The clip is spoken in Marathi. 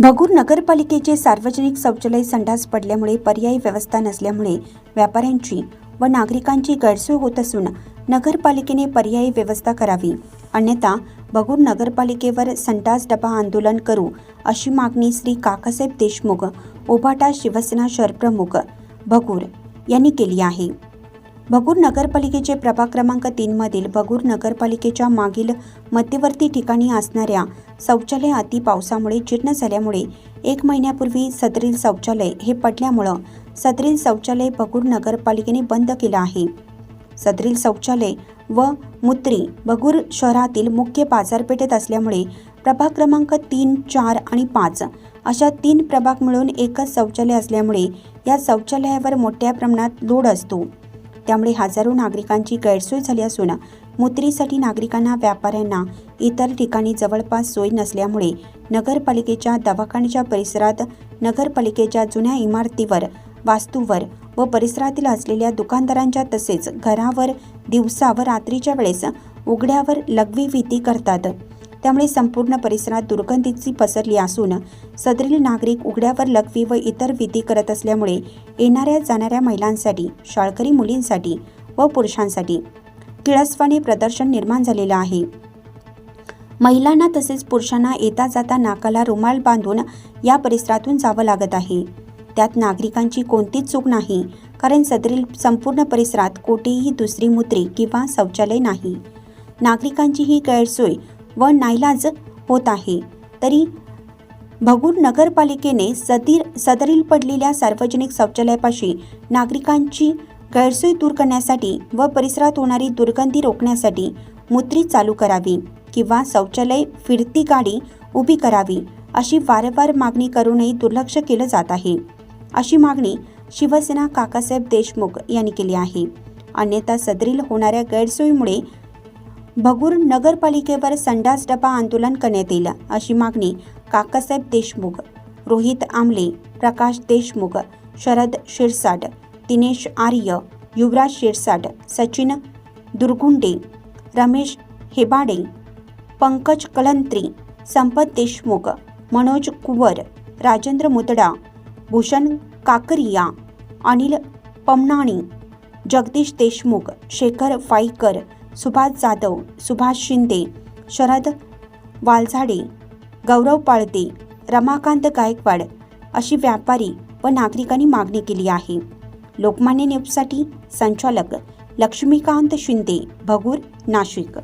भगूर नगरपालिकेचे सार्वजनिक शौचालय संडास पडल्यामुळे पर्यायी व्यवस्था नसल्यामुळे व्यापाऱ्यांची व नागरिकांची गैरसोय होत असून नगरपालिकेने पर्यायी व्यवस्था करावी. अन्यथा भगूर नगरपालिकेवर संडास डबा आंदोलन करू अशी मागणी श्री काकासाहेब देशमुख ओभाटा शिवसेना शहरप्रमुख भगूर यांनी केली आहे. भगूर नगरपालिकेचे प्रभाग क्रमांक तीनमधील भगूर नगरपालिकेच्या मागील मध्यवर्ती ठिकाणी असणाऱ्या शौचालय अति पावसामुळे जीर्ण झाल्यामुळे एक महिन्यापूर्वी सदरील शौचालय हे पडल्यामुळं सदरील शौचालय भगूर नगरपालिकेने बंद केलं आहे. सदरील शौचालय व मुत्री भगूर शहरातील मुख्य बाजारपेठेत असल्यामुळे प्रभाग क्रमांक तीन चार आणि पाच अशा तीन प्रभाग मिळून एकच शौचालय असल्यामुळे या शौचालयावर मोठ्या प्रमाणात लोड असतो. त्यामुळे हजारो नागरिकांची गैरसोय झाली असून मुत्रीसाठी नागरिकांना व्यापाऱ्यांना इतर ठिकाणी जवळपास सोय नसल्यामुळे नगरपालिकेच्या दवाखान्याच्या परिसरात नगरपालिकेच्या जुन्या इमारतीवर वास्तूवर व परिसरातील असलेल्या दुकानदारांच्या तसेच घरावर दिवसा व रात्रीच्या वेळेस उघड्यावर लघवी भीती करतात. त्यामुळे संपूर्ण परिसरात दुर्गंधीची पसरली असून सदरील नागरिक उघड्यावर लकवी व इतर विधी करत असल्यामुळे येणाऱ्या जाणाऱ्या महिलांसाठी शाळकरी मुलींसाठी व पुरुषांसाठी किळसवाने प्रदर्शन निर्माण झालेलं आहे. महिलांना तसेच पुरुषांना येता जाता नाकाला रुमाल बांधून या परिसरातून जावं लागत आहे. त्यात नागरिकांची कोणतीच चूक नाही कारण सदरील संपूर्ण परिसरात कोठेही दुसरी मुत्री किंवा शौचालय नाही. नागरिकांची ही गैरसोय व नाईलाज होत आहे. तरी भगूर नगरपालिकेने सदीर सदरील पडलेल्या सार्वजनिक शौचालयापाशी नागरिकांची गैरसोय दूर करण्यासाठी व परिसरात होणारी दुर्गंधी रोखण्यासाठी मुत्री चालू करावी किंवा शौचालय फिरती गाडी उभी करावी अशी वारंवार मागणी करूनही दुर्लक्ष केलं जात आहे. अशी मागणी शिवसेना काकासाहेब देशमुख यांनी केली आहे. अन्यथा सदरील होणाऱ्या गैरसोयीमुळे भगूर नगरपालिकेवर संडास डबा आंदोलन करण्यात येईल अशी मागणी काकासाहेब देशमुख रोहित आमले प्रकाश देशमुख शरद शिरसाट दिनेश आर्य युवराज शिरसाट सचिन दुर्गुंडे रमेश हेबाडे पंकज कलंत्री संपत देशमुख मनोज कुवर राजेंद्र मुतडा भूषण काकरिया अनिल पमनाणी जगदीश देशमुख शेखर फाईकर सुभाष जाधव सुभाष शिंदे शरद वालझाडे गौरव पाळते रमाकांत गायकवाड अशी व्यापारी व नागरिकांनी मागणी केली आहे. लोकमान्य न्यूजसाठी संचालक लक्ष्मीकांत शिंदे भगूर नाशिक.